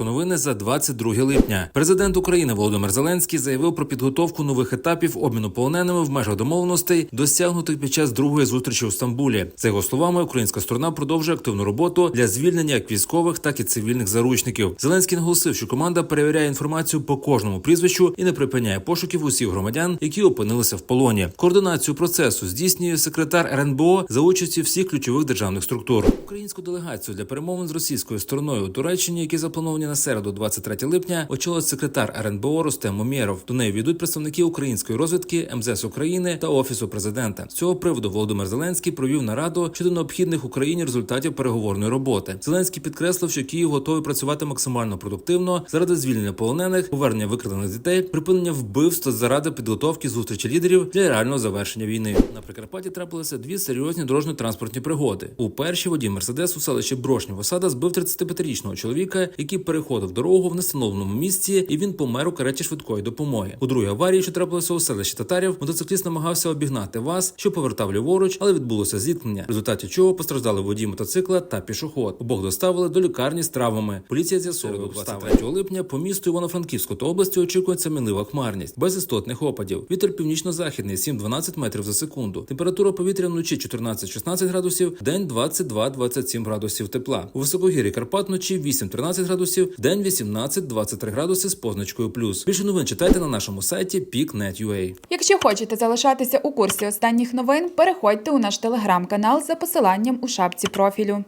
Спочатку новини за 22 липня. Президент України Володимир Зеленський заявив про підготовку нових етапів обміну полоненими в межах домовленостей, досягнутих під час другої зустрічі у Стамбулі. За його словами, українська сторона продовжує активну роботу для звільнення як військових, так і цивільних заручників. Зеленський наголосив, що команда перевіряє інформацію по кожному прізвищу і не припиняє пошуків усіх громадян, які опинилися в полоні. Координацію процесу здійснює секретар РНБО за участі всіх ключових державних структур. Українську делегацію для перемовин з російською стороною у Туреччині, які заплановані на середу, 23 липня, очолить секретар РНБО Рустем Момєров. До неї війдуть представники української розвідки, МЗС України та офісу президента. З цього приводу Володимир Зеленський провів нараду щодо необхідних Україні результатів переговорної роботи. Зеленський підкреслив, що Київ готовий працювати максимально продуктивно заради звільнення полонених, повернення викрадених дітей, припинення вбивств заради підготовки зустрічі лідерів для реального завершення війни. На Прикарпатті трапилися дві серйозні дорожньо-транспортні пригоди. У першій водій Мерседес у селищі Брошнів Осада збив 35-річного чоловіка, який переходив дорогу в нестановленому місці, і він помер у кареті швидкої допомоги. У другій аварії, що трапилося у селищі Татарів, мотоцикліст намагався обігнати ВАЗ, що повертав ліворуч, але відбулося зіткнення, в результаті чого постраждали водій мотоцикла та пішоход. Обох доставили до лікарні з травмами. Поліція з'ясовує 23 липня по місту Івано-Франківську та області очікується мінлива хмарність без істотних опадів. Вітер північно-західний 7-12 метрів за секунду. Температура повітря вночі 14-16 градусів, день 22-27 градусів тепла. У високогір'ї Карпат вночі 8-13 градусів, день 18-23 градуси з позначкою плюс. Більше новин читайте на нашому сайті peak.net.ua. Якщо хочете залишатися у курсі останніх новин, переходьте у наш телеграм-канал за посиланням у шапці профілю.